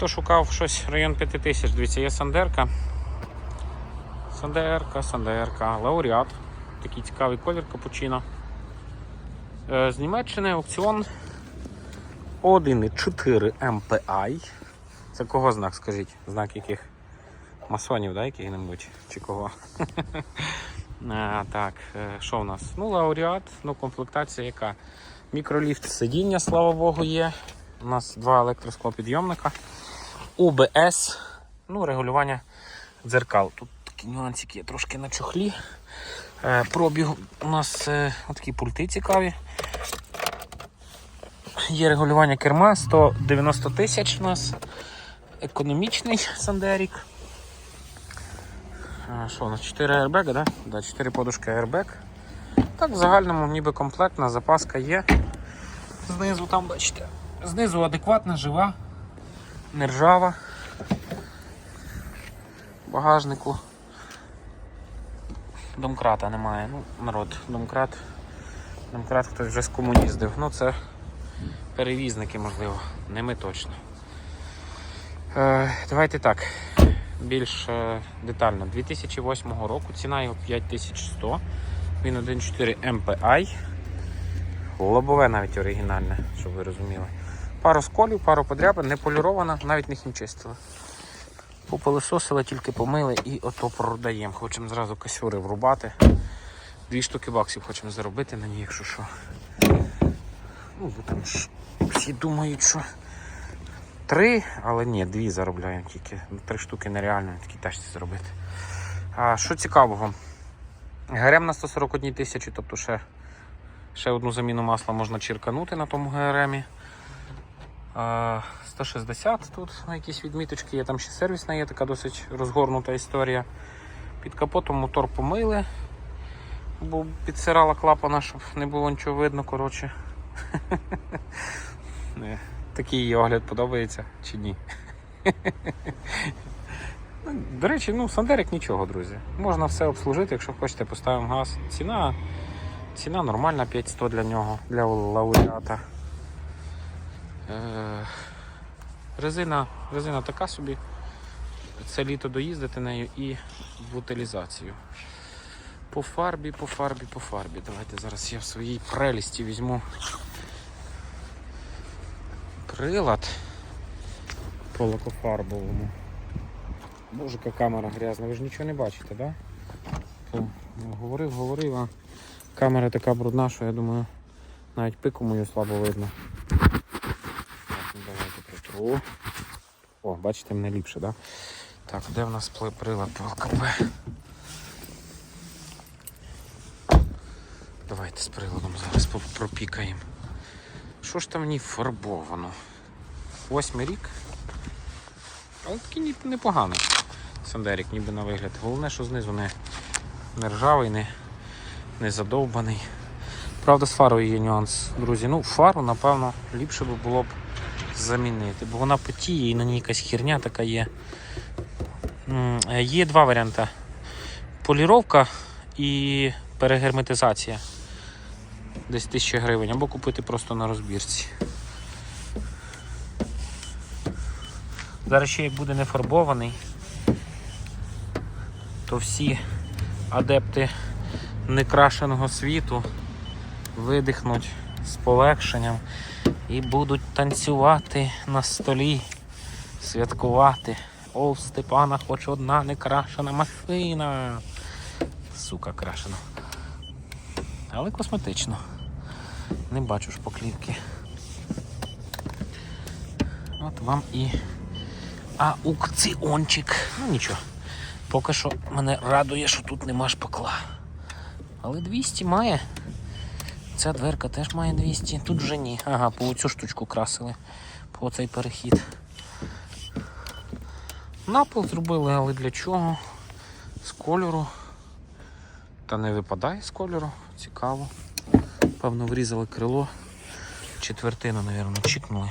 хто шукав щось район 5000, дивіться, є Сандерка. Сандерка, Сандерка, Лауреат. Такий цікавий колір капучино. Е, З Німеччини аукціон 1,4 MPI. Це кого знак, скажіть? Знак яких? Масонів, да, яких-небудь? Чи кого? Так, е, що в нас? Ну, лауреат, ну, комплектація яка? Мікроліфт сидіння, слава Богу, є. У нас два електросклопідйомника. УБС, ну, регулювання дзеркал. Тут такі нюансики є трошки на чохлі. Е, пробіг у нас е, такі пульти цікаві. Є регулювання керма 190 тисяч у нас. Економічний Сандерік. Що у нас 4 аербега, да? Да, 4 подушки airbag. Так, в загальному ніби комплектна, запаска є. Знизу там бачите. Знизу адекватна, жива, не ржава. Багажнику. Домкрата немає. Ну, народ, домкрат. Домкрат хтось вже з кому їздив. Ну це перевізники, можливо, не ми точно. Е, давайте так. Більш е, детально. 2008 року ціна його 5100. Він 1.4 MPI. Лобове навіть оригінальне, щоб ви розуміли. Пару сколів, пару подряпин, не полірована, навіть не хімчистили. Попилисосили, тільки помили і ото продаємо. Хочемо зразу касюри врубати. Дві штуки баксів хочемо заробити на ній, якщо що. Ну, там ж всі думають, що три, але ні, дві заробляємо тільки. Три штуки нереально на такій тачці зробити. А що цікавого? ГРМ на 141 тисячі, тобто ще, ще одну заміну масла можна чірканути на тому ГРМі. А, 160 тут на якісь відміточки є, там ще сервісна є, така досить розгорнута історія. Під капотом мотор помили, бо підсирала клапана, щоб не було нічого видно. коротше. Такий її огляд подобається чи ні? Ну, До речі, ну, Сандерик нічого, друзі. Можна все обслужити, якщо хочете, поставимо газ. Ціна, ціна нормальна, 5100 для нього, для лауреата. Е, резина, резина така собі. Це літо доїздити нею і в утилізацію. По фарбі, по фарбі, по фарбі. Давайте зараз я в своїй прелісті візьму прилад по лакофарбовому. Боже, яка камера грязна, ви ж нічого не бачите, так? Да? Говорив, говорив, а камера така брудна, що я думаю, навіть пику мою слабо видно. Притру. О, бачите, мене ліпше? Да? Так, де в нас прилад ЛКП? Давайте з приладом зараз пропікаємо. Що ж там в ній фарбовано? Восьмий рік. Але такий непоганий. Сандерік, ніби на вигляд. Головне, що знизу не, не ржавий, не, не задовбаний. Правда, з фарою є нюанс, друзі. Ну, фару, напевно, ліпше би було б замінити, бо вона потіє і на ній якась херня така є. Е, Є два варіанти: поліровка і перегерметизація. Десь 1000 гривень, або купити просто на розбірці. Зараз ще як буде не фарбований, то всі адепти некрашеного світу видихнуть з полегшенням і будуть танцювати на столі, святкувати. О, в Степана хоч одна некрашена машина. Сука крашена. Але косметично. Не бачу шпаклівки. От вам і аукціончик. Ну нічого. Поки що мене радує, що тут нема шпакла. Але 200 має. Ця дверка теж має 200. Тут вже ні. Ага, по цю штучку красили. По цей перехід. Напил зробили, але для чого? З кольору. Та не випадає з кольору. Цікаво. Певно, врізали крило. Четвертину, мабуть, чикнули.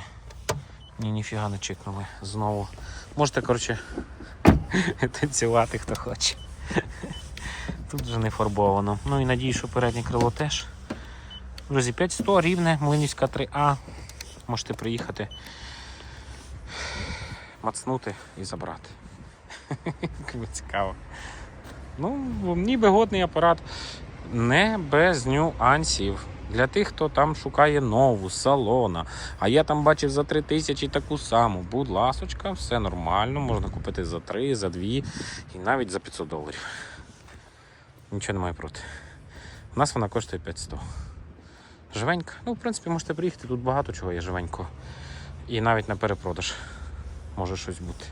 Ні, ніфіга не чикнули. Знову. Можете, коротше, танцювати, хто хоче. Тут вже не фарбовано. Ну і надію, що переднє крило теж. Друзі, 5100 рівне, Млинівська 3А. Можете приїхати. мацнути і забрати. Цікаво. Ну, ніби годний апарат. Не без нюансів. Для тих, хто там шукає нову салона. А я там бачив за 3 тисячі таку саму. Будь ласочка, все нормально. Можна купити за 3, за 2 і навіть за 500 доларів. Нічого немає проти. У нас вона коштує 500. Живенька. Ну, в принципі, можете приїхати, тут багато чого є живенького. І навіть на перепродаж може щось бути.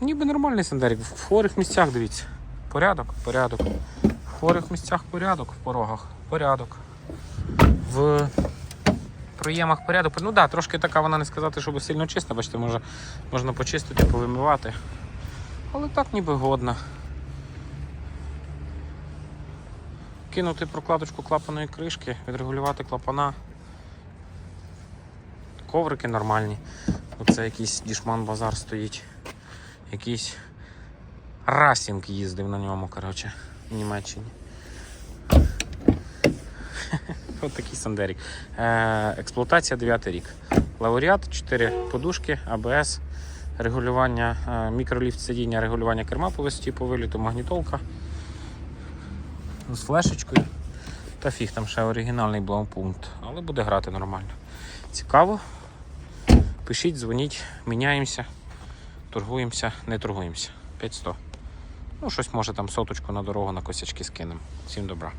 Ніби нормальний сендерик. В хворих місцях дивіться. Порядок, порядок. В хворих місцях порядок, в порогах порядок. В проємах порядок. Ну так, да, трошки така вона не сказати, щоб сильно чиста, бачите, може, можна почистити, повимивати. Але так ніби годна. Кинути прокладочку клапаної кришки, відрегулювати клапана. Коврики нормальні. Оце якийсь дішман базар стоїть. Якийсь расінг їздив на ньому, коротше, в Німеччині. Ось такий Сандерік. Е, експлуатація 9 рік. Лауреат, 4 подушки, АБС, регулювання, е, мікроліфт сидіння, регулювання керма по висоті по виліту, магнітолка з флешечкою. Та фіг там ще оригінальний блаунпункт, але буде грати нормально. Цікаво. Пишіть, дзвоніть, міняємося, торгуємося, не торгуємося. 500. Ну, щось може там соточку на дорогу на косячки скинемо. Всім добра.